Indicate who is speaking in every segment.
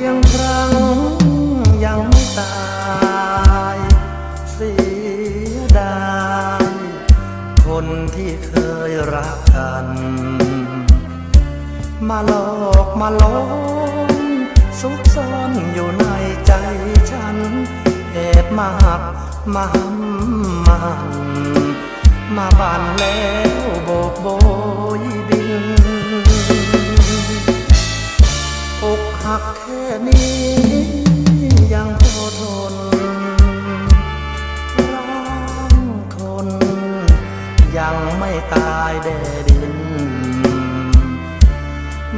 Speaker 1: สียงครั้งยังไม่ตายเสียดายคนที่เคยรักกัน มาหลอกมาหลอนซุกซ่อนอยู่ในใจฉันแอบมาหักมาหำมาหันมาบานแล้วโบกโบ กหักแค่นี้ยังพอทนรักคน ยังไม่ตายแดดิน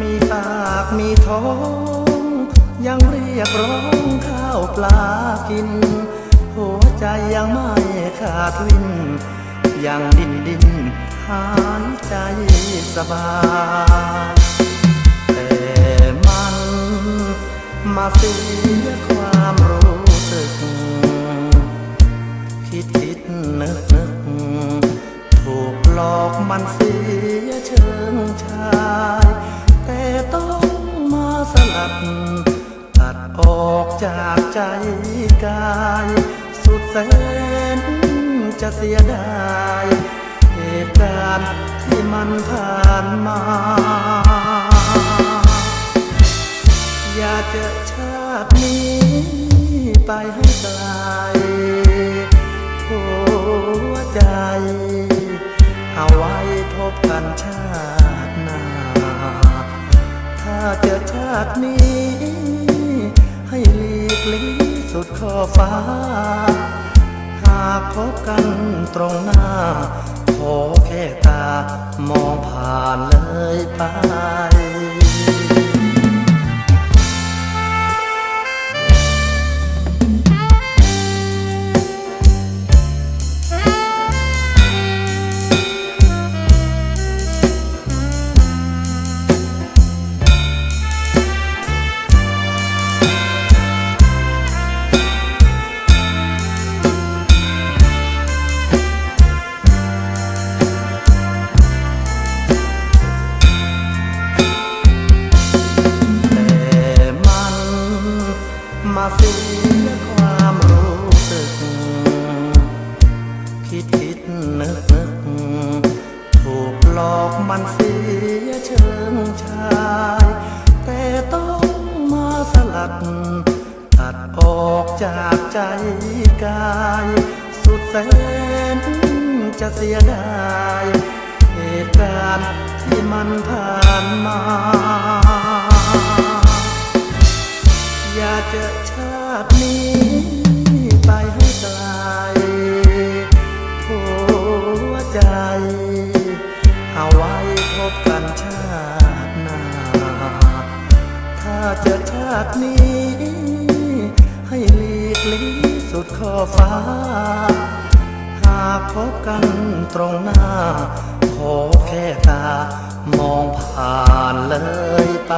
Speaker 1: มีปากมีท้อง ยังเรียกร้องข้าวปลากิน หัวใจยังไม่ขาดวิน ยังดิ้นดิ้นหายใจสบาย มาเสียความรู้สึก คิดคิดนึกนึกถูกหลอกมันเสียเชิงชาย แต่ต้องมาสลัด ตัดออกจากใจกาย สุดแสนจะเสียดายเหตุการณ์ที่มันผ่านมา เจอชาตินี้ ให้หลีกลีสุดขอบฟ้า หากพบกันตรงหน้า ขอแค่ตามองผ่านเลยไป มาเสียความรู้สึก คิดคิดนึกนึก ถูกหลอกมันเสียเชิงชาย แต่ต้องมาสลัด ตัดออกจากใจกาย สุดแสนจะเสียดายเหตุการณ์ที่มันผ่านมา อยากจอชา ตินี้ไปให้ไกลหัวใจ เอาไว้พบกันชาติหน้า ถ้าเจอชาตินี้ ให้หลีกลีสุดขอบฟ้า หากพบกันตรงหน้า ขอแค่ตามองผ่านเลยไป